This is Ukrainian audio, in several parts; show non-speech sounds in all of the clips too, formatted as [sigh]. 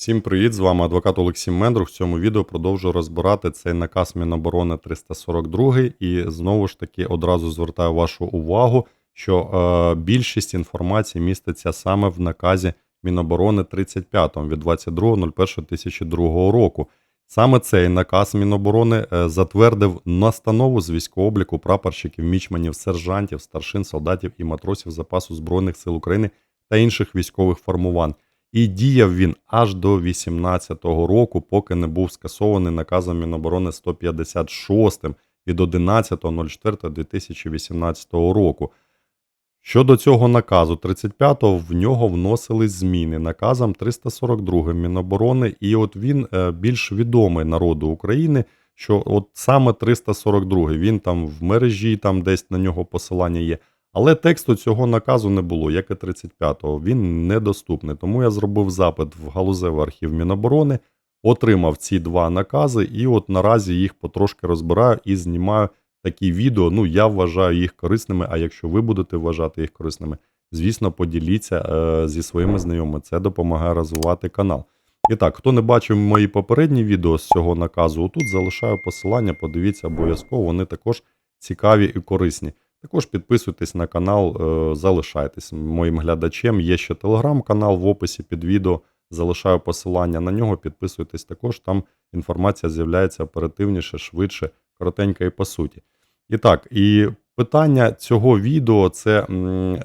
Всім привіт! З вами адвокат Олексій Мендрух. В цьому відео продовжую розбирати цей наказ Міноборони 342 і знову ж таки одразу звертаю вашу увагу, що е, більшість інформації міститься саме в наказі Міноборони 35 від 22.01.2002 року. Саме цей наказ Міноборони е, затвердив настанову з військового обліку прапорщиків, мічманів, сержантів, старшин, солдатів і матросів запасу Збройних сил України та інших військових формувань. І діяв він аж до 18-го року, поки не був скасований наказом Міноборони 156 від 11.04.2018 року. Щодо цього наказу 35-го в нього вносились зміни наказом 342 Міноборони, і от він е, більш відомий народу України, що от саме 342 він там в мережі, там десь на нього посилання є. Але тексту цього наказу не було, як і 35-го. Він недоступний. Тому я зробив запит в галузевий архів Міноборони, отримав ці два накази, і от наразі їх потрошки розбираю і знімаю такі відео. Ну, я вважаю їх корисними. А якщо ви будете вважати їх корисними, звісно, поділіться е, зі своїми знайомими. Це допомагає розвивати канал. І так, хто не бачив мої попередні відео з цього наказу, отут залишаю посилання, подивіться обов'язково, вони також цікаві і корисні. Також підписуйтесь на канал, е, залишайтесь моїм глядачем. Є ще телеграм-канал в описі під відео. Залишаю посилання на нього. Підписуйтесь також. Там інформація з'являється оперативніше, швидше, коротенько і по суті. І так, і питання цього відео це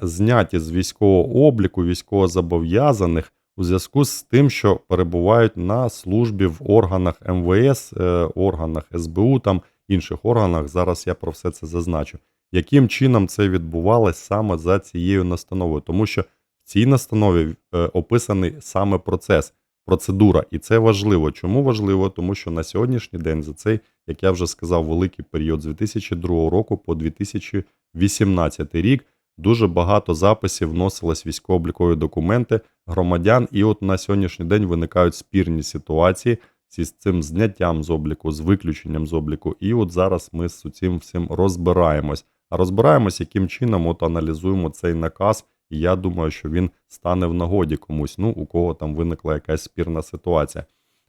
зняті з військового обліку, військовозобов'язаних у зв'язку з тим, що перебувають на службі в органах МВС, е, органах СБУ, там інших органах. Зараз я про все це зазначу яким чином це відбувалось саме за цією настановою, тому що в цій настанові е, описаний саме процес, процедура, і це важливо. Чому важливо? Тому що на сьогоднішній день за цей, як я вже сказав, великий період з 2002 року по 2018 рік дуже багато записів вносилось військово-облікові документи громадян, і от на сьогоднішній день виникають спірні ситуації. Зі цим зняттям з обліку, з виключенням з обліку, і от зараз ми з цим всім розбираємось. Розбираємось, яким чином от аналізуємо цей наказ, і я думаю, що він стане в нагоді комусь, ну у кого там виникла якась спірна ситуація.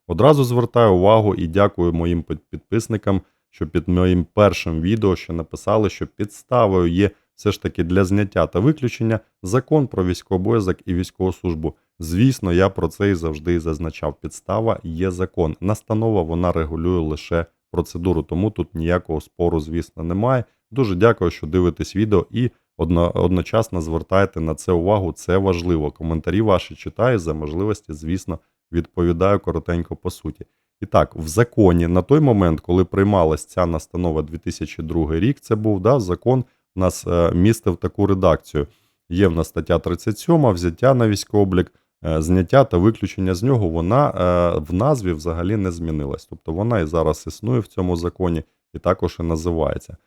Одразу звертаю увагу і дякую моїм підписникам, що під моїм першим відео ще написали, що підставою є все ж таки для зняття та виключення закон про військовий обов'язок і військову службу. Звісно, я про це і завжди зазначав. Підстава є закон. Настанова вона регулює лише процедуру, тому тут ніякого спору, звісно, немає. Дуже дякую, що дивитесь відео і одночасно звертаєте на це увагу. Це важливо. Коментарі ваші читаю за можливості, звісно, відповідаю коротенько по суті. І так, в законі на той момент, коли приймалась ця настанова 2002 рік, це був да, закон у нас е, містив таку редакцію. Є в нас стаття 37, взяття на військовий облік, зняття та виключення з нього, вона е, в назві взагалі не змінилась. Тобто вона і зараз існує в цьому законі, і також і називається.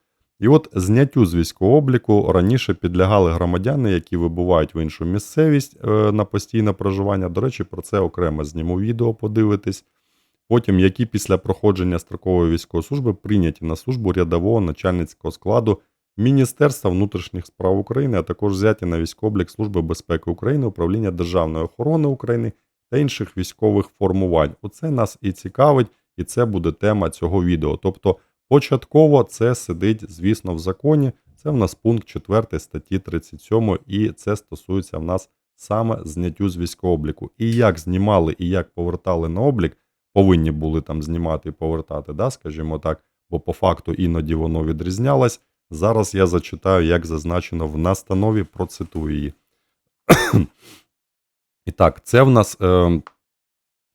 І от зняттю з військового обліку раніше підлягали громадяни, які вибувають в іншу місцевість е, на постійне проживання. До речі, про це окремо зніму відео, подивитись. Потім, які після проходження строкової військової служби прийняті на службу рядового начальницького складу Міністерства внутрішніх справ України, а також взяті на військовий облік Служби безпеки України, управління Державної охорони України та інших військових формувань. Оце нас і цікавить, і це буде тема цього відео. Тобто Початково це сидить, звісно, в законі. Це в нас пункт 4 статті 37, і це стосується в нас саме зняттю з військового обліку. І як знімали, і як повертали на облік, повинні були там знімати і повертати, да, скажімо так, бо по факту іноді воно відрізнялось. Зараз я зачитаю, як зазначено в настанові, процитую її. [coughs] І так, це в нас е,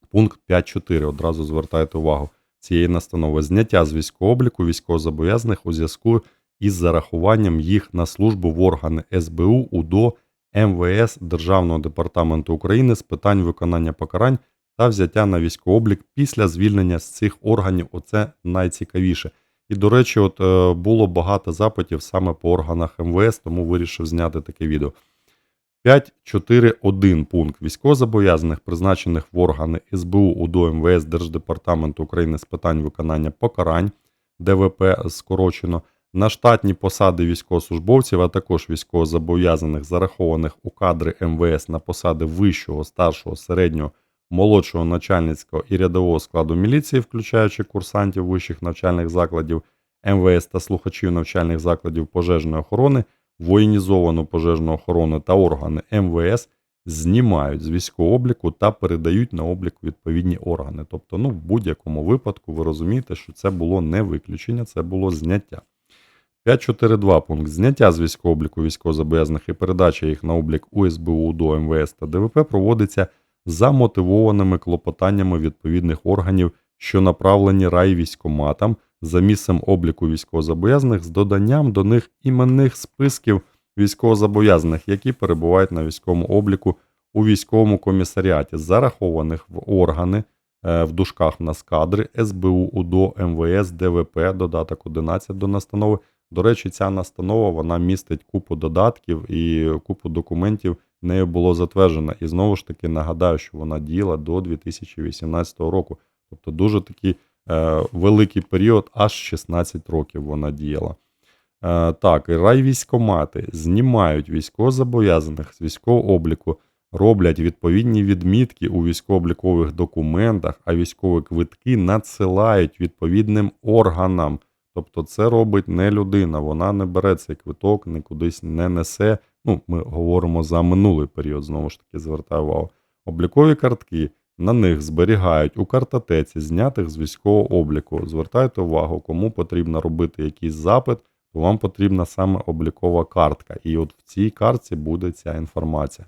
пункт 5.4. Одразу звертайте увагу цієї настанови зняття з військового обліку військовозобов'язаних у зв'язку із зарахуванням їх на службу в органи СБУ, УДО, МВС Державного департаменту України з питань виконання покарань та взяття на військовий облік після звільнення з цих органів. Оце найцікавіше. І, до речі, от е, було багато запитів саме по органах МВС, тому вирішив зняти таке відео. 5.4.1 пункт військовозобов'язаних, призначених в органи СБУ УДО МВС Держдепартаменту України з питань виконання покарань ДВП скорочено на штатні посади військовослужбовців, а також військовозобов'язаних, зарахованих у кадри МВС на посади вищого, старшого, середнього молодшого начальницького і рядового складу міліції, включаючи курсантів вищих навчальних закладів МВС та слухачів навчальних закладів пожежної охорони, воєнізовану пожежну охорону та органи МВС знімають з військового обліку та передають на облік відповідні органи. Тобто, ну, в будь-якому випадку ви розумієте, що це було не виключення, це було зняття. 5.4.2 пункт зняття з військового обліку військовозобов'язаних і передача їх на облік УСБУ до МВС та ДВП проводиться за мотивованими клопотаннями відповідних органів, що направлені райвійськоматам за місцем обліку військовозобов'язаних з доданням до них іменних списків військовозобов'язаних, які перебувають на військовому обліку у військовому комісаріаті, зарахованих в органи е, в дужках в нас кадри СБУ, УДО, МВС, ДВП, додаток 11 до настанови. До речі, ця настанова вона містить купу додатків і купу документів нею було затверджено. І знову ж таки нагадаю, що вона діяла до 2018 року. Тобто дуже такий е, великий період, аж 16 років вона діяла. Е, так, райвійськомати знімають військовозобов'язаних з військового обліку, роблять відповідні відмітки у військово-облікових документах, а військові квитки надсилають відповідним органам. Тобто це робить не людина, вона не бере цей квиток, не кудись не несе. Ну, ми говоримо за минулий період, знову ж таки, звертаю увагу. Облікові картки на них зберігають у картотеці, знятих з військового обліку. Звертайте увагу, кому потрібно робити якийсь запит, то вам потрібна саме облікова картка. І от в цій картці буде ця інформація.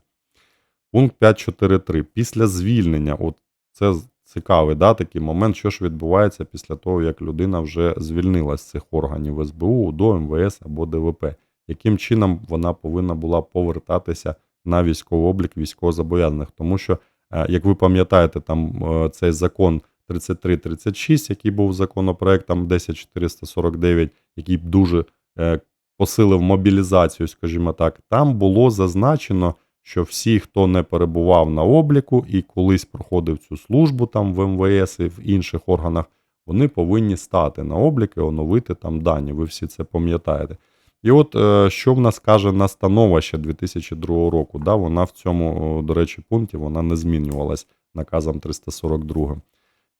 Пункт 5.4.3. Після звільнення, от це цікавий да, такий момент, що ж відбувається після того, як людина вже звільнилась з цих органів СБУ, до МВС або ДВП. Яким чином вона повинна була повертатися на військовий облік військовозобов'язаних? Тому що, е, як ви пам'ятаєте, там е, цей закон 3336, який був законопроектом 10449, який дуже е, посилив мобілізацію, скажімо так, там було зазначено, що всі, хто не перебував на обліку і колись проходив цю службу там в МВС і в інших органах, вони повинні стати на облік і оновити там дані. Ви всі це пам'ятаєте. І от е, що в нас каже настанова ще 2002 року, да, вона в цьому, до речі, пункті вона не змінювалась наказом 342.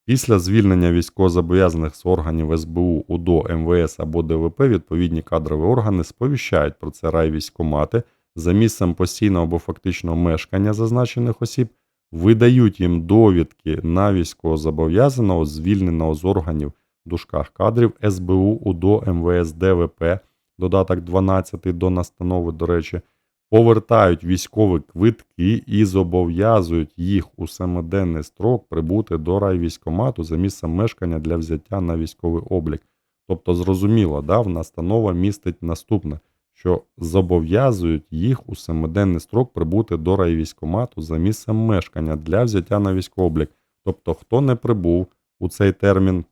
Після звільнення військовозобов'язаних з органів СБУ, УДО, МВС або ДВП відповідні кадрові органи сповіщають про це райвійськомати за місцем постійного або фактичного мешкання зазначених осіб, видають їм довідки на військовозобов'язаного, звільненого з органів в дужках кадрів СБУ, УДО, МВС, ДВП, додаток 12 до настанови, до речі, повертають військові квитки і зобов'язують їх у семиденний строк прибути до райвійськомату за місцем мешкання для взяття на військовий облік. Тобто, зрозуміло, да, в настанова містить наступне, що зобов'язують їх у семиденний строк прибути до райвійськомату за місцем мешкання для взяття на військовий облік. Тобто, хто не прибув у цей термін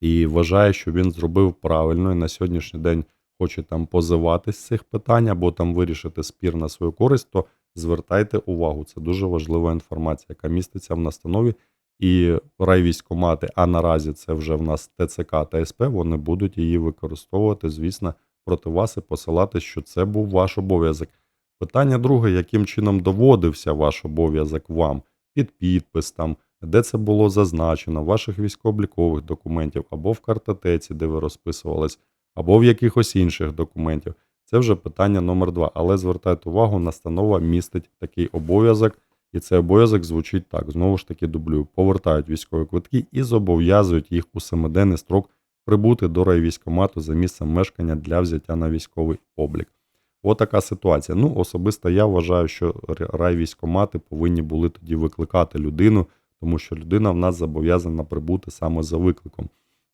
і вважає, що він зробив правильно і на сьогоднішній день хоче там позиватись з цих питань або там вирішити спір на свою користь, то звертайте увагу. Це дуже важлива інформація, яка міститься в настанові. І райвійськомати, а наразі це вже в нас ТЦК та СП, вони будуть її використовувати, звісно, проти вас і посилати, що це був ваш обов'язок. Питання друге, яким чином доводився ваш обов'язок вам під підпис, там, де це було зазначено, в ваших військово-облікових документів або в картотеці, де ви розписувались, або в якихось інших документів. Це вже питання номер два. Але звертайте увагу, настанова містить такий обов'язок, і цей обов'язок звучить так: знову ж таки, дублюю, повертають військові квитки і зобов'язують їх у семиденний строк прибути до райвійськомату за місцем мешкання для взяття на військовий облік. Отака ситуація. Ну, особисто я вважаю, що райвійськомати повинні були тоді викликати людину, тому що людина в нас зобов'язана прибути саме за викликом.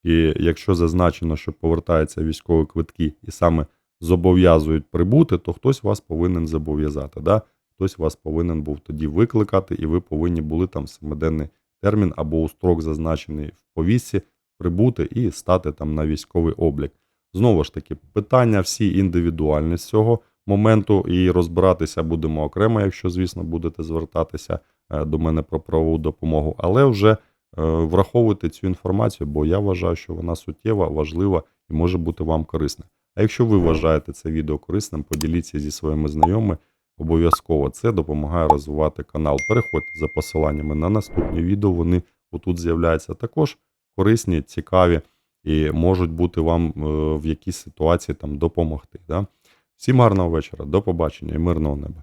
І якщо зазначено, що повертаються військові квитки і саме зобов'язують прибути, то хтось вас повинен зобов'язати. Да? Хтось вас повинен був тоді викликати, і ви повинні були там семиденний термін або у строк зазначений в повістці, прибути і стати там на військовий облік. Знову ж таки, питання всі індивідуальні з цього моменту, і розбиратися будемо окремо, якщо, звісно, будете звертатися е, до мене про правову допомогу. Але вже враховуйте цю інформацію, бо я вважаю, що вона суттєва, важлива і може бути вам корисна. А якщо ви вважаєте це відео корисним, поділіться зі своїми знайомими, обов'язково. Це допомагає розвивати канал. Переходьте за посиланнями на наступні відео. Вони отут з'являються також корисні, цікаві і можуть бути вам е, в якійсь ситуації там допомогти. Да? Всім гарного вечора, до побачення і мирного неба.